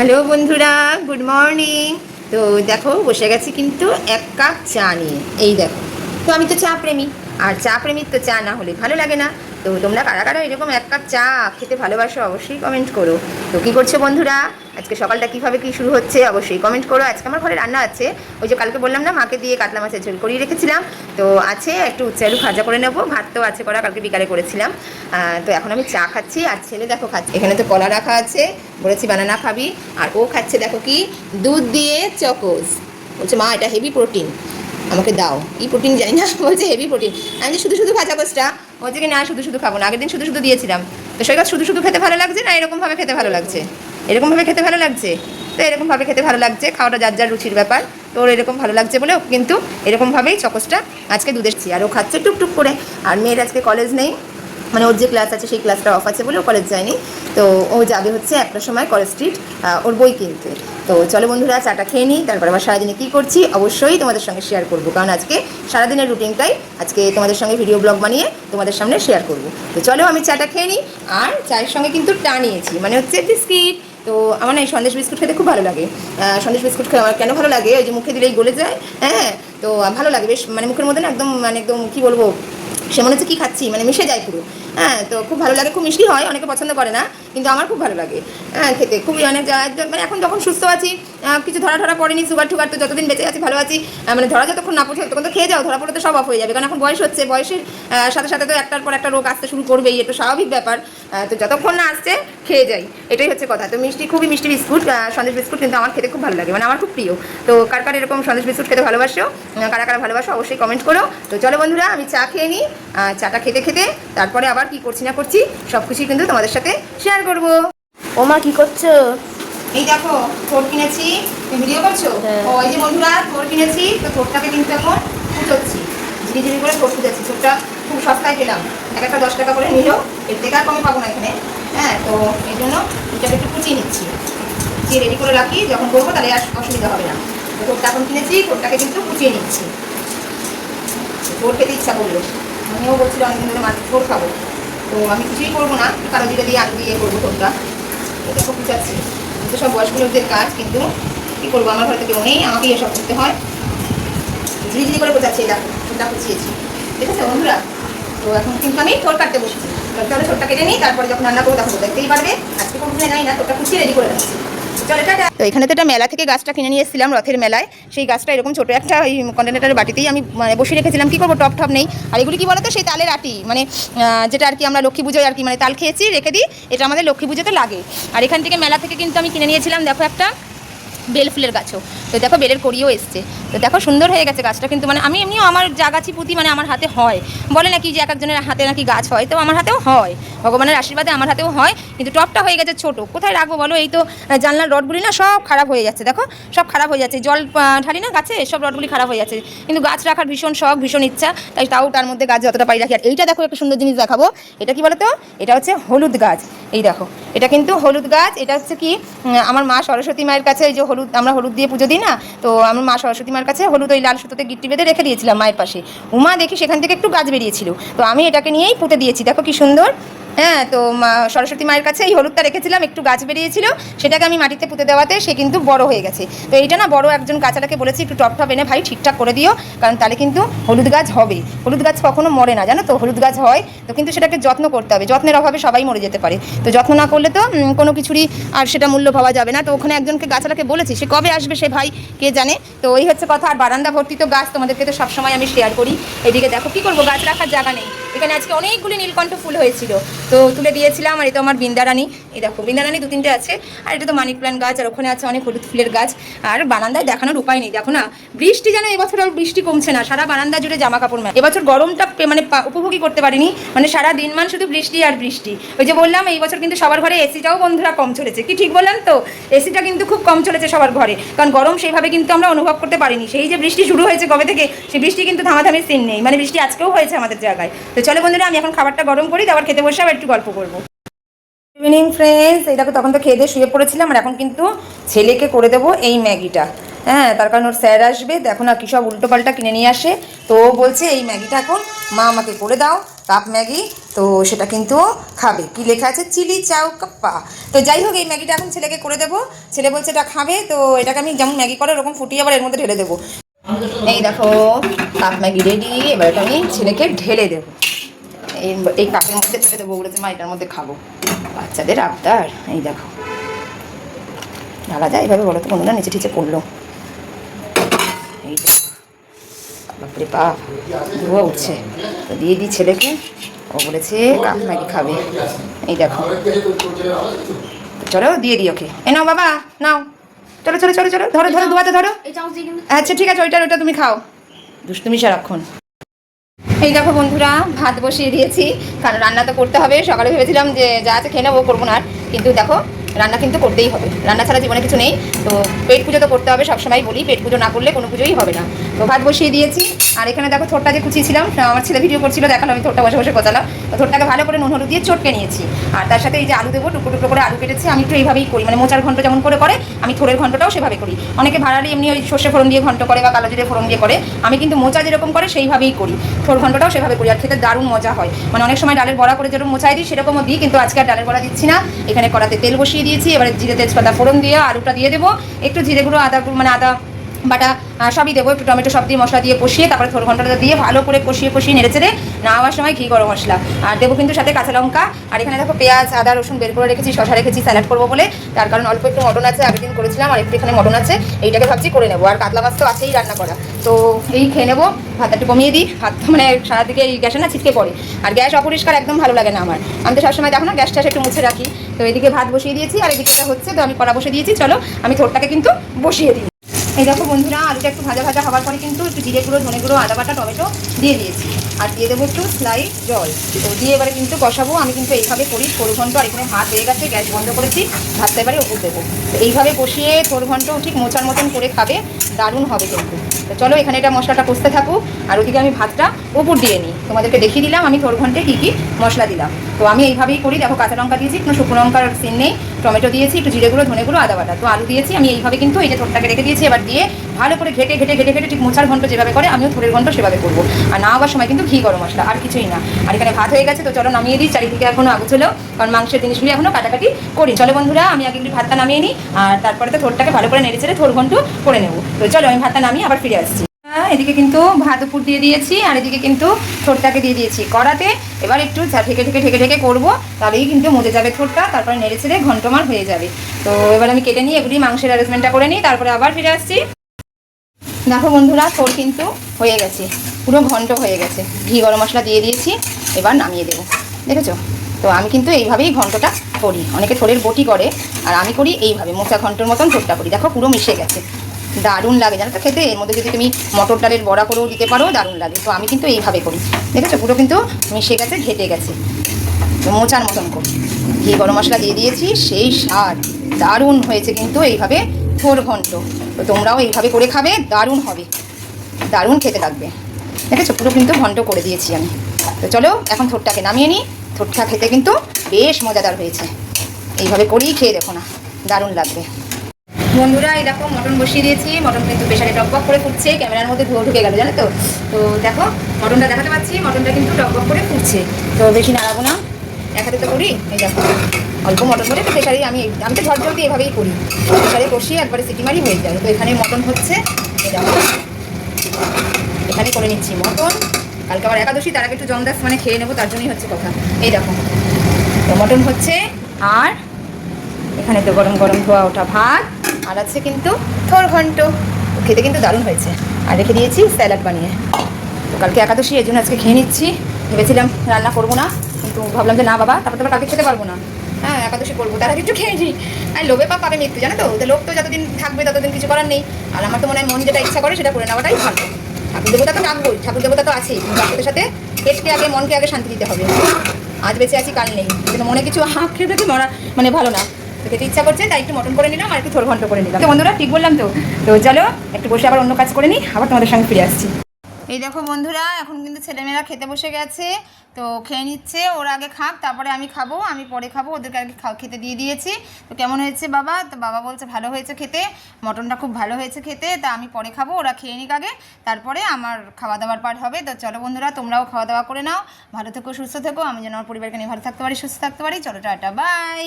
Hello বন্ধুরা, good morning. তো দেখো, বসে গেছি কিন্তু এক কাপ চা নিয়ে। এই দেখো। তো আমি তো চা প্রেমী, আর চা প্রেমীর তো চা না হলে ভালো লাগে না। তো তোমরা কারা কারা এরকম এক কাপ চা খেতে ভালোবাসো অবশ্যই কমেন্ট করো। তো কী করছ বন্ধুরা? আজকে সকালটা কীভাবে কী শুরু হচ্ছে অবশ্যই কমেন্ট করো। আজকে আমার ঘরে রান্না আছে। ওই যে কালকে বললাম না, মাকে দিয়ে কাতলা মাছের ঝোল করিয়ে রেখেছিলাম। তো আছে, একটু উচ্চ আলু ভাজা করে নেব। ভাত তো আছে করা, কালকে বিকালে করেছিলাম। তো এখন আমি চা খাচ্ছি। আর ছেলে দেখো খাচ্ছে, এখানে তো কলা রাখা আছে। বলেছি বানানা খাবি। আর ও খাচ্ছে দেখো কি? দুধ দিয়ে চকোস। বলছে, মা, এটা হেভি প্রোটিন আমাকে দাও। এই প্রোটিন জানি না, বলছে হেভি প্রোটিন আমি যে শুধু শুধু ভাজা কোচটা বলছে কি না, শুধু শুধু খাব না। আগের দিন শুধু শুধু দিয়েছিলাম। তো সৈকত শুধু শুধু খেতে ভালো লাগছে না এরকমভাবে খেতে ভালো লাগছে? এরকমভাবে খেতে ভালো লাগছে? তো এরকমভাবে খেতে ভালো লাগছে। খাওয়াটা যার যার রুচির ব্যাপার, তো ওর এরকম ভালো লাগছে বলে কিন্তু এরকমভাবেই চকসটা আজকে দুধের ছি আর ও খাচ্ছে টুকটুক করে। আর মেয়ের আজকে কলেজ নেই। মানে ওর যে ক্লাস আছে, সেই ক্লাসটা অফ আছে বলে ও কলেজ যায়নি। তো ও যাবে হচ্ছে একটা সময় কলেজ স্ট্রিট ওর বই কিনতে। তো চলো বন্ধুরা, চাটা খেয়ে নিই, তারপর আবার সারাদিনে কী করছি অবশ্যই তোমাদের সঙ্গে শেয়ার করব। কারণ আজকে সারাদিনের রুটিনটাই আজকে তোমাদের সঙ্গে ভিডিও ব্লগ বানিয়ে তোমাদের সামনে শেয়ার করব। তো চলো আমি চাটা খেয়ে নিই, আর চায়ের সঙ্গে কিন্তু টা নিয়েছি মানে হচ্ছে বিস্কিট। তো আমার না এই সন্দেশ বিস্কুট খেতে খুব ভালো লাগে। সন্দেশ বিস্কুট খেয়ে আমার কেন ভালো লাগে? ওই যে মুখে দিলেই গলে যায়। হ্যাঁ তো ভালো লাগে, বেশ মানে মুখের মধ্যে না একদম মানে একদম কী বলব সে মনে হচ্ছে কী খাচ্ছি? মানে মিশে যায় পুরো। হ্যাঁ তো খুব ভালো লাগে, খুব মিষ্টি হয়, অনেকে পছন্দ করে না, কিন্তু আমার খুব ভালো লাগে। হ্যাঁ খেতে। খুবই অনেক মানে এখন যখন সুস্থ আছি কিছু ধরা ধরা পড়েনি সুগার টুগার তো যতদিন বেঁচে আছি, ভালো আছি। মানে ধরা যতক্ষণ না পড়ছে তখন তো খেয়ে যাও, ধরা পড়লে তো সব অফ হয়ে যাবে। কারণ এখন বয়স হচ্ছে, বয়সের সাথে সাথে তো একটার পর একটা রোগ আসতে শুরু করবেই এটা স্বাভাবিক ব্যাপার। তো যতক্ষণ না আসছে, খেয়ে যাই। এটাই হচ্ছে কথা। তো মিষ্টি, খুবই মিষ্টি বিস্কুট সন্দেশ বিস্কুট কিন্তু আমার খেতে খুব ভালো লাগে। মানে আমার খুব প্রিয়। তো কার কার এরকম সন্দেশ বিস্কুট খেতে ভালোবাসো কারা কারা ভালোবাসো অবশ্যই কমেন্ট করো। তো চলো বন্ধুরা, আমি চা খেয়ে নিই চাটা খেতে খেতে, তারপরে আবার কি করছি না করছি সব কিছুই কিন্তু তোমাদের সাথে শেয়ার করব। ওমা, কি করছ? এই দেখো থোর কিনেছি। তুমি ভিডিও করছ? হ্যাঁ। ও এই যে বন্ধুরা থোর কিনেছি তো থোরটাকে কিন্তু এখন কুচোচ্ছি ঝিরি ঝিরি করে থোর কুচাচ্ছি থোরটা খুব সস্তায় পেলাম। এক একটা দশ টাকা করে নিল। এর থেকে আর কমে পাবো না এখানে। হ্যাঁ তো এই জন্য এটাকে একটু কুচিয়ে নিচ্ছি। কুচিয়ে রেডি করে রাখি। যখন করব তাহলে আর অসুবিধা হবে না। তো থোরটা এখন কিনেছি থোরটাকে কিন্তু কুচিয়ে নিচ্ছি। থোর খেতে ইচ্ছা করল। আমিও বলছিল অনেকদিন ধরে মাছ থোর খাব। তো আমি কিছুই করব না। কারও জিরে দিয়ে আলু দিয়ে করব থোরটা এটা খুব কুচাচ্ছি। তো সব বয়স্ক লোকদের কাজ, কিন্তু কী করব? আমার ঘরে থেকে কেউ নেই, আমাকেই এসব করতে হয়। ঝিরি ঝিরি করে বোঝাচ্ছি এটা এটা বুঝিয়েছি ঠিক আছে বন্ধুরা? তো এখন কিন্তু আমি তোর কাটতে বসেছি। তাহলে ছোটটা কেটে নিই, তারপরে যখন রান্না করব তখন দেখতেই পারবে। আজকে কোনো নাই না তোরটা কুচিয়ে রেডি করে রাখছি। তো এখানে তো একটা মেলা থেকে গাছটা কিনে নিয়ে এসেছিলাম রথের মেলায়। সেই গাছটা এরকম ছোটো একটা ওই কন্টেনারের বাটিতেই আমি মানে বসে রেখেছিলাম। কী করব? টপ টপ নেই। আর এগুলি কি বলতো? সেই তালের আটি। মানে যেটা আর কি আমরা লক্ষ্মী পুজোয় আর কি মানে তাল খেয়েছি, রেখে দিই। এটা আমাদের লক্ষ্মী পুজোতে লাগে। আর এখান থেকে মেলা থেকে কিন্তু আমি কিনে নিয়েছিলাম, দেখো একটা। বেল ফুলের গাছও। তো দেখো বেলের কড়িও এসছে। তো দেখো সুন্দর হয়ে গেছে গাছটা কিন্তু মানে আমি এমনিও আমার যা গাছি পুঁতি মানে আমার হাতে হয়। বলে নাকি যে এক একজনের হাতে নাকি গাছ হয়, তো আমার হাতেও হয়। ভগবানের আশীর্বাদে আমার হাতেও হয়, কিন্তু টপটা হয়ে গেছে ছোট। কোথায় রাখব বলো? এই তো জানলার রডগুলি না সব খারাপ হয়ে যাচ্ছে। দেখো, সব খারাপ হয়ে যাচ্ছে। জল ঢালি না গাছে? সব রডগুলি খারাপ হয়ে যাচ্ছে। কিন্তু গাছ রাখার ভীষণ শখ, ভীষণ ইচ্ছা। তাই তাও তার মধ্যে গাছ যতটা পাই রাখি। আর এইটা দেখো, একটা সুন্দর জিনিস দেখাবো। এটা কি বলতো? এটা হচ্ছে হলুদ গাছ। এই দেখো, এটা কিন্তু হলুদ গাছ। এটা হচ্ছে কি আমার মা সরস্বতী মায়ের কাছে এই যে হলুদ আমরা হলুদ দিয়ে পুজো দিই না? তো আমার মা সরস্বতী মার কাছে হলুদ ওই লাল সুতোতে গিট্টি বেঁধে রেখে দিয়েছিলাম মায়ের পাশে। উমা দেখি সেখান থেকে একটু গাছ বেরিয়েছিল। তো আমি এটাকে নিয়েই পুঁতে দিয়েছি। দেখো কি সুন্দর। হ্যাঁ তো সরস্বতী মায়ের কাছে এই হলুদটা রেখেছিলাম, একটু গাছ বেরিয়েছিল, সেটাকে আমি মাটিতে পুঁতে দেওয়াতে সে কিন্তু বড় হয়ে গেছে। তো এইটা না বড় একজন গাছাটাকে বলেছি, একটু টপ টপ এনে ভাই ঠিকঠাক করে দিও, কারণ তাহলে কিন্তু হলুদ গাছ হবে। হলুদ গাছ কখনো মরে না, জানো তো? হলুদ গাছ হয়, তো কিন্তু সেটাকে যত্ন করতে হবে। যত্নের অভাবে সবাই মরে যেতে পারে। তো যত্ন না করলে তো কোনো কিছুরই আর সেটা মূল্য পাওয়া যাবে না। তো ওখানে একজনকে গাছালাকে বলেছি, সে কবে আসবে সে ভাই, কে জানে? তো ওই হচ্ছে কথা। আর বারান্দা ভর্তি তো গাছ, তোমাদেরকে তো সবসময় আমি শেয়ার করি। এদিকে দেখো, কি করব? গাছ রাখার জায়গা নেই। এখানে আজকে অনেকগুলি নীলকণ্ঠ ফুল হয়েছিল। তো তুলে দিয়েছিলাম আর এই তো আমার বৃন্দারানী। এই দেখো বৃন্দারানী দু তিনটে আছে, আর এটা তো মানি প্ল্যান্ট গাছ, আর ওখানে আছে অনেক হলুদ ফুলের গাছ, আর বারান্দায় দেখানোর উপায় নেই। দেখো না, বৃষ্টি যেন এবছর আর বৃষ্টি কমছে না, সারা বারান্দা জুড়ে জামা কাপড় মেলে। এবছর গরমটা মানে উপভোগই করতে পারিনি মানে সারা দিন মান শুধু বৃষ্টি আর বৃষ্টি। ওই যে বললাম, এই বছর কিন্তু সবার ঘরে এসিটাও বন্ধুরা কম চলেছে। কি ঠিক বললাম তো? এসিটা কিন্তু খুব কম চলেছে সবার ঘরে, কারণ গরম সেইভাবে কিন্তু আমরা অনুভব করতে পারিনি। সেই যে বৃষ্টি শুরু হয়েছে কবে থেকে, সেই বৃষ্টি কিন্তু থামাথামির সিন নেই। মানে বৃষ্টি আজকেও হয়েছে আমাদের জায়গায়। তো চলো বন্ধুরা, আমি এখন খাবারটা গরম করি তারপর খেতে বসে আবার একটু গল্প করব। ইভিনিং ফ্রেন্ডস এই দেখো, তখন তো খেয়ে দিয়ে শুয়ে পড়েছিলাম, আর এখন কিন্তু ছেলেকে করে দেবো এই ম্যাগিটা। হ্যাঁ তার কারণ ওর স্যার আসবে, দেখো না কী সব উল্টোপাল্টা কিনে নিয়ে আসে। তো ও বলছে, এই ম্যাগিটা এখন মা আমাকে করে দাও, কাপ ম্যাগি। তো সেটা কিন্তু খাবে। কি লেখা আছে? চিলি চাউ কাপ্পা। তো যাই হোক, এই ম্যাগিটা এখন ছেলেকে করে দেবো। ছেলে বলছে, এটা খাবে। তো এটাকে আমি যেমন ম্যাগি করে, ওরকম ফুটিয়ে আবার এর মধ্যে ঢেলে দেবো। এই দেখো, কাপ ম্যাগি রেডি এবার এটা আমি ছেলেকে ঢেলে দেবো। এই কাপের মধ্যে ঢেলে দেবো, বলেছে, মা, এটার মধ্যে খাব। বাচ্চাদের আবদার। এই দেখো। ঢালা যায় এভাবে বলো তো বন্ধুরা নিচে টিচে পড়ল এই বাপরে বাপ ধোয়া উঠছে। তো দিয়ে দিই ছেলেকে। ও বলেছে কাপ ম্যাগি খাবে। এই দেখো। চলো দিয়ে দিই ওকে। এ নাও বাবা নাও। চলো চলো চলো চলো ধরো ধরো ধোয়াতে ধরো। আচ্ছা ঠিক আছে ওইটা ওইটা তুমি খাও। দুষ্টুমি সারাক্ষণ। এই দেখো বন্ধুরা, ভাত বসিয়ে দিয়েছি, কারণ রান্না তো করতে হবে সকালে ভেবেছিলাম যে যা আছে খেয়ে নেব, করব না। কিন্তু দেখো রান্না কিন্তু করতেই হবে। রান্না ছাড়া জীবনে কিছু নেই। তো পেট পুজো তো করতে হবে, সবসময় বলি, পেট পুজো না করলে কোনো পুজোই হবে না। তো ভাত বসিয়ে দিয়েছি। আর এখানে দেখো থোরটা যে কুচিয়েছিলাম আমার ছেলে ভিডিও করছিল দেখাল আমি থোরটা বসে বসে কোচালাম তো থোরটাকে ভালো করে নুন, হলুদ দিয়ে চটকে নিয়েছি। আর তার সাথে এই যে আলু দেবো, টুকরো টুকরো করে আলু কেটেছি, আমি একটু এইভাবেই করি। মানে মোচার ঘন্ট যেমন করে করে, আমি থোরের ঘন্টটাও সেভাবে করি। অনেকে ভাড়ালি এমনি ওই সর্ষে ফোড়ন দিয়ে ঘন্ট করে বা কালো জিরে ফোড়ন দিয়ে করে। আমি কিন্তু মোচা যেরকম করে, সেইভাবেই করি। থোর ঘন্টটাও সেভাবে করি, আর খেতে দারুণ মজা হয়। মানে অনেক সময় ডালের বড়া করে যেরকম মোচাই দিই, সেরকমও দিই, কিন্তু আজকে আর ডালের বড়া দিচ্ছি না। এখানে করাতে তেল বসিয়ে দিয়েছি। এবারে জিরে তেজপাতা ফোড়ন দিয়ে আলুটা দিয়ে দেবো। একটু জিরে গুঁড়ো, আদা গুঁড়ো মানে আদা বাটা সবই দেবো, একটু টমেটো সব দিয়ে মশলা দিয়ে কষিয়ে, তারপরে থোর ঘন্টাটা দিয়ে ভালো করে কষিয়ে কষিয়ে নেড়ে চেড়ে নেওয়ার সময় ঘি গরম মশলা। আর দেবো কিন্তু সাথে কাঁচা লঙ্কা। আর এখানে দেখো পেঁয়াজ, আদা, রসুন বের করে রেখেছি শশা রেখেছি, স্যালাড করব বলে। তার কারণ অল্প একটু মটন আছে, আগের দিন করেছিলাম, আর একটু এখানে মটন আছে, এইটাকে ভাবছি করে নেব। আর কাতলা মাছ তো আছেই রান্না করা। তো এই খেয়ে নেব, ভাতটা একটু কমিয়ে দিই। ভাত মানে সারাদিকে এই গ্যাসে না ছিটকে পড়ে। আর গ্যাস অপরিষ্কার একদম ভালো লাগে না আমার। আমি তো সবসময় দেখো না, গ্যাস ট্যাস একটু মুছে রাখি। তো এদিকে ভাত বসিয়ে দিয়েছি, আর এদিকে হচ্ছে, তো আমি কড়া বসে দিয়েছি। চলো, আমি থোরটাকে কিন্তু বসিয়ে দিই। এই দেখো বন্ধুরা, আলুটা একটু ভাজা ভাজা হওয়ার পরে কিন্তু একটু জিরে গুঁড়ো, ধনে গুঁড়ো, আদা বাটা, টমেটো দিয়ে দিয়েছি। আর দিয়ে দেবো একটু স্লাইড জল। তো দিয়ে এবারে কিন্তু কষাবো আমি কিন্তু এইভাবে করি ষোলো ঘন্ট, আর এখানে ভাত হয়ে গেছে, গ্যাস বন্ধ করেছি ভাতটা এবারে ওপর দেবো। তো এইভাবে বসিয়ে ষোলো ঘন্ট ঠিক মোচার মতন করে খাবে, দারুণ হবে কিন্তু। তো চলো এখানে এটা মশলাটা কষতে থাকুক, আর ওদিকে আমি ভাতটা উপর দিয়ে নিই। তোমাদেরকে দেখিয়ে দিলাম, আমি থোর ঘন্টে কী কী মশলা দিলাম। তো আমি এইভাবেই করি। দেখো কাঁচা লঙ্কা দিয়েছি কোনো শুকনো লঙ্কার সিন নেই, টমেটো দিয়েছি, একটু জিরে গুঁড়ো, ধনে গুঁড়ো, আদা বাটা। তো আলু দিয়েছি, আমি এইভাবে কিন্তু এই যে থোরটাকে রেখে দিয়েছি, এবার দিয়ে ভালো করে ঘেটে ঘেটে ঘেটে ঘেটে ঠিক মোচার ঘন্ট যেভাবে করে, আমিও থোরের ঘন্ট সেভাবে করব। আর না হওয়ার সময় কিন্তু ঘি গরম মশলা, আর কিছুই না। আর এখানে ভাত হয়ে গেছে, তো চলো নামিয়ে দিই, চারিদিকে এখনও আগুন ছিল কারণ মাংসের জিনিসগুলি এখনও কাটাকাটি করি। চলো বন্ধুরা, আমি আগে একটু ভাতটা নামিয়ে নিই, আর তারপরে তো থোরটাকে ভালো করে নেড়ে চেড়ে থোর ঘন্ট করে নেব। তো চলো, আমি ভাতটা নামিয়ে আবার ফিরে আসছি। এদিকে কিন্তু ভাত উপর দিয়ে দিয়েছি, আর এদিকে কিন্তু ঠোঁটটাকে দিয়ে দিয়েছি। কড়াতে এবার একটু ঢেকে ঢেকে ঢেকে ঢেকে করব, তাহলেই কিন্তু মজে যাবে ঠোঁটটা, তারপরে নেড়ে ছেড়ে ঘন্টমার হয়ে যাবে। তো এবার আমি কেটে নিই এগুলি মাংসের অ্যারেঞ্জমেন্টটা করে নিই, তারপরে আবার ফিরে আসছি। দেখো বন্ধুরা থোর কিন্তু হয়ে গেছে, পুরো ঘন্ট হয়ে গেছে। ঘি গরম মশলা দিয়ে দিয়েছি, এবার নামিয়ে দেবো। দেখেছ? তো আমি কিন্তু এইভাবেই ঘন্টটা করি। অনেকে থোরের বটি করে, আর আমি করি এইভাবে, মোচা ঘন্টর মতন থোরটা করি। দেখো পুরো মিশে গেছে। দারুণ লাগে জানো তো খেতে। এর মধ্যে যদি তুমি মটর ডালের বড়া করেও দিতে পারো, দারুণ লাগে। তো আমি কিন্তু এইভাবে করি। দেখেছ? পুরো কিন্তু মিশে গেছে, ঘেটে গেছে। মোচার মতন করি। ঘি, গরম মশলা দিয়ে দিয়েছি, সেই স্বাদ দারুণ হয়েছে কিন্তু এইভাবে থোর ঘন্ট। তো তোমরাও এইভাবে করে খাবে, দারুণ হবে। দারুণ খেতে লাগবে। দেখেছ? পুরো কিন্তু ঘন্ট করে দিয়েছি আমি। তো চলো, এখন থোরটাকে নামিয়ে নিই। থোরটা খেতে কিন্তু বেশ মজাদার হয়েছে। এইভাবে করেই খেয়ে দেখো না, দারুণ লাগবে। বন্ধুরা, এই দেখো, মটন বসিয়ে দিয়েছি। মটন কিন্তু প্রেশারে টকবক করে ফুটছে। ক্যামেরার মধ্যে ধোয়া ঢুকে গেল, জানো তো? তো দেখো, মটনটা দেখাতে পাচ্ছি। মটনটা কিন্তু টকবক করে ফুটছে। তো বেশি নাড়াবো না। হাতে তো করি। এই দেখো, অল্প মটন করে তো প্রেশারে আমি আমি তো ঝট ঝটই এভাবেই করি। প্রেশারে কষিয়ে একবারে সিটি মারি হয়ে যায়। তো এখানে মটন হচ্ছে। এই দেখো, এখানে করে নিচ্ছি মটন। কালকে আবার একাদশী, তার আগে একটু জমদাস মানে খেয়ে নেব, তার জন্যই হচ্ছে কথা। এই দেখো, তো মটন হচ্ছে। আর এখানে তো গরম গরম ধোয়া ওঠা ভাত। আর আছে কিন্তু থোর ঘন্ট। খেতে কিন্তু দারুণ হয়েছে। আর রেখে দিয়েছি স্যালাড বানিয়ে। তো কালকে একাদশী, এই জন্য আজকে খেয়ে নিচ্ছি। ভেবেছিলাম রান্না করব না, কিন্তু ভাবলাম যে না বাবা, তারপর তো কালকে খেতে পারব না। হ্যাঁ একাদশী করব, তারা কিছু খেয়ে নিই আর লোভে পাপ পাবে মৃত্যু, জানো তো? লোভ তো যতদিন থাকবে, ততদিন কিছু করার নেই। আর আমার তো মনে হয় মন যেটা ইচ্ছা করে, সেটা করে নেওয়াটাই ভালো। ঠাকুর দেবতা তো ডাকবোই ঠাকুর দেবতা তো আছেই। আপনাদের সাথে পেটকে আগে, মনকে আগে শান্তি দিতে হবে। আজ বেঁচে আছি, কাল নেই। কিন্তু মনে কিছু হাঁক খেয়ে মরা মানে ভালো না। খেতে ইচ্ছা করছে, তাই একটু মটন করে নিলাম আর একটু ছোট ঘন্ট করে নিলাম। তো বন্ধুরা, ঠিক বললাম তো? তো চলো, একটু বসে আবার অন্য কাজ করে নিই, আবার তোমাদের সঙ্গে ফিরে আসছি। এই দেখো বন্ধুরা, এখন কিন্তু ছেলেমেয়েরা খেতে বসে গেছে, তো খেয়ে নিচ্ছে, ওরা আগে খাক, তারপরে আমি খাব, আমি পরে খাব, ওদেরকে আগে খেতে দিয়ে দিয়েছি। তো কেমন হয়েছে বাবা? তো বাবা বলছে ভালো হয়েছে খেতে, মটনটা খুব ভালো হয়েছে খেতে, তা আমি পরে খাব, ওরা খেয়ে নিক আগে, তারপরে আমার খাওয়া দাওয়ার পার হবে। তো চলো বন্ধুরা, তোমরাও খাওয়া দাওয়া করে নাও, ভালো থেকো, সুস্থ থেকো, আমি যেন আমার পরিবারকে নিয়ে ভালো থাকতে পারি, সুস্থ থাকতে পারি। চলো, টাটা বাই